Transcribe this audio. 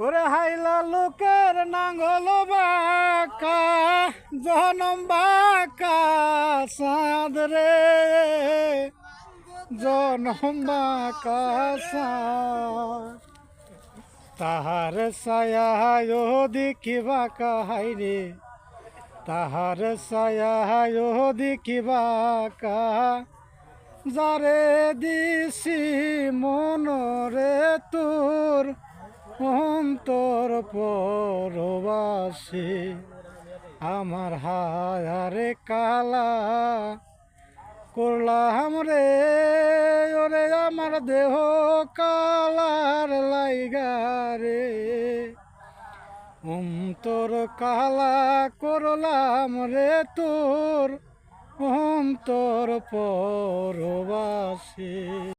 ওরে হাইলা লোকের নাঙ্গল বাঁকা, জনম বাঁকা সাঁদ রে। জনম বাঁকা তাহার সায়া দেখি বাঁকা, হাই রে। তাহার সায়া দেখি বাঁকা, যারে দিছি মনরে তোর। অন্তর পরবাসী, আমার হায়ারে কালা। করলাম রে, ওরে আমার দেহ কালার লাইগা রে। অন্তর কালা করলাম রে তোর, অন্তর পরবাসী।